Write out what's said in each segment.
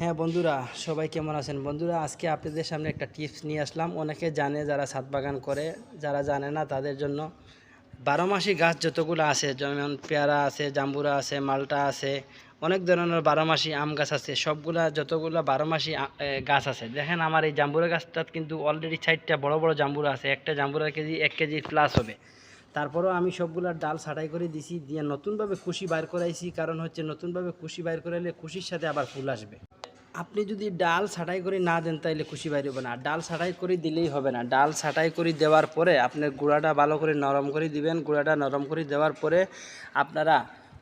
হ্যাঁ বন্ধুরা, সবাই কেমন আছেন? বন্ধুরা, আজকে আপনাদের সামনে একটা টিপস নিয়ে আসলাম। অনেকে জানে যারা ছাদ বাগান করে, যারা জানে না তাদের জন্য। বারো মাসি গাছ যতগুলো আছে, যেমন পেয়ারা আছে, জাম্বুরা আছে, মালটা আছে, অনেক ধরনের বারো মাসি আম গাছ আছে। সবগুলা, যতগুলো বারো মাসি গাছ আছে। দেখেন আমার এই জাম্বুরা গাছটা কিন্তু অলরেডি চারটা বড় বড় জাম্বুরা আছে। একটা জাম্বুরা কেজি, এক কেজি প্লাস হবে। তারপরেও আমি সবগুলার ডাল ছাঁটাই করে দিছি, দিয়ে নতুনভাবে খুশি বাইর করাইছি। কারণ হচ্ছে নতুনভাবে কুশি বাইর করাইলে খুশির সাথে আবার ফুল আসবে। আপনি যদি ডাল ছাঁটাই করে না দেন তাইলে খুশি বাইর হবে না। ডাল ছাঁটাই করে দিলেই হবে না। ডাল ছাঁটাই করে দেওয়ার পরে আপনার গুঁড়াটা ভালো করে নরম করে দিবেন। গুঁড়াটা নরম করে দেওয়ার পরে আপনারা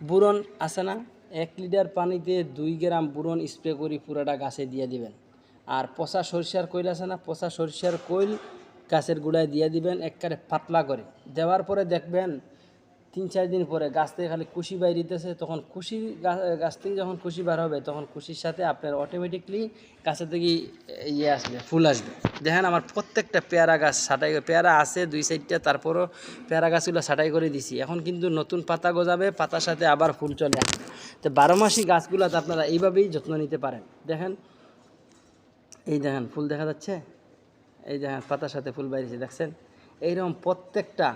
বুরন আছে না? এক লিটার পানিতে দুই গ্রাম বুরন স্প্রে করে পুরাটা গাছে দিয়ে দিবেন। আর পচা সরিষার কইল আছে না? পচা সরিষার কইল গাছের গুঁড়ায় দিয়ে দিবেন একবারে পাতলা করে। দেওয়ার পরে দেখবেন তিন চার দিন পরে গাছ থেকে খালি কুশি বাইরিতেছে তখন গা- গাছ থেকে যখন কুশি বার হবে, তখন কুশির সাথে আপনার অটোমেটিকলি গাছের থেকে ইয়ে আসবে, ফুল আসবে। দেখেন আমার প্রত্যেকটা পেয়ারা গাছ ছাটাই পেয়ারা আছে দুই সাইডটা তারপরও পেয়ারা গাছগুলো ছাটাই করে দিছি। এখন কিন্তু নতুন পাতা গজাবে, পাতার সাথে আবার ফুল চলে আসবে। তো বারো মাসি গাছগুলোতে আপনারা এইভাবেই যত্ন নিতে পারেন। দেখেন, এই দেখেন, ফুল দেখা যাচ্ছে? এই দেখেন, পাতার সাথে ফুল বাইরেছে দেখছেন? এইরকম প্রত্যেকটা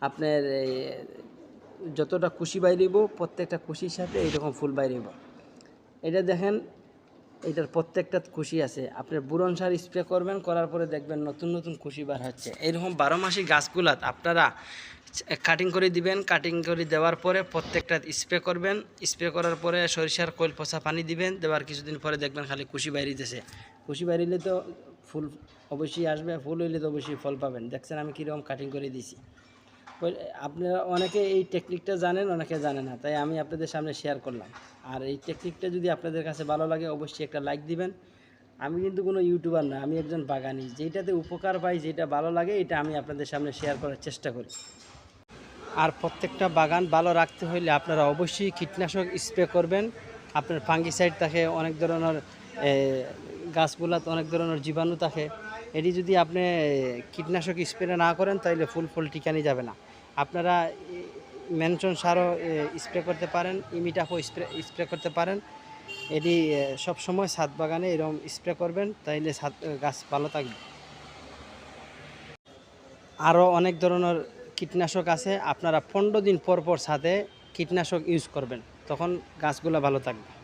আপনার যতটা কুশি বাইরিব প্রত্যেকটা কুশির সাথে এইরকম ফুল বাইরিব এটা দেখেন, এটার প্রত্যেকটা খুশি আছে। আপনি বুরন সার স্প্রে করবেন, করার পরে দেখবেন নতুন নতুন কুশি বার হচ্ছে। এইরকম বারো মাসি গাছগুলাত আপনারা কাটিং করে দিবেন। কাটিং করে দেওয়ার পরে প্রত্যেকটা স্প্রে করবেন। স্প্রে করার পরে সরিষার কোল পচা পানি দিবেন। দেওয়ার কিছুদিন পরে দেখবেন খালি কুশি বাইরিতেছে কুশি বাইরিলে তো ফুল অবশ্যই আসবে, ফুল হইলে তো অবশ্যই ফল পাবেন। দেখছেন আমি কীরকম কাটিং করে দিছি। আপনারা অনেকে এই টেকনিকটা জানেন, অনেকে জানে না। তাই আমি আপনাদের সামনে শেয়ার করলাম। আর এই টেকনিকটা যদি আপনাদের কাছে ভালো লাগে, অবশ্যই একটা লাইক দিবেন। আমি কিন্তু কোনো ইউটিউবার না, আমি একজন বাগানি। যেটাতে উপকার পাই যেটা ভালো লাগে, এটা আমি আপনাদের সামনে শেয়ার করার চেষ্টা করি। আর প্রত্যেকটা বাগান ভালো রাখতে হইলে আপনারা অবশ্যই কীটনাশক স্প্রে করবেন। আপনার ফাঙ্গিসাইড থাকে, অনেক ধরনের গাছগুলাতে অনেক ধরনের জীবাণু থাকে। এটি যদি আপনি কীটনাশক স্প্রে না করেন তাহলে ফুল ফুল টিকানি যাবে না। আপনারা মেনশন সারও স্প্রে করতে পারেন, ইমিটাফও স্প্রে স্প্রে করতে পারেন। এটি সব সময় ছাদ বাগানে এরকম স্প্রে করবেন, তাইলে ছাদ গাছ ভালো থাকবে। আরও অনেক ধরনের কীটনাশক আছে, আপনারা পনেরো দিন পর পর ছাদে কীটনাশক ইউজ করবেন, তখন গাছগুলো ভালো থাকবে।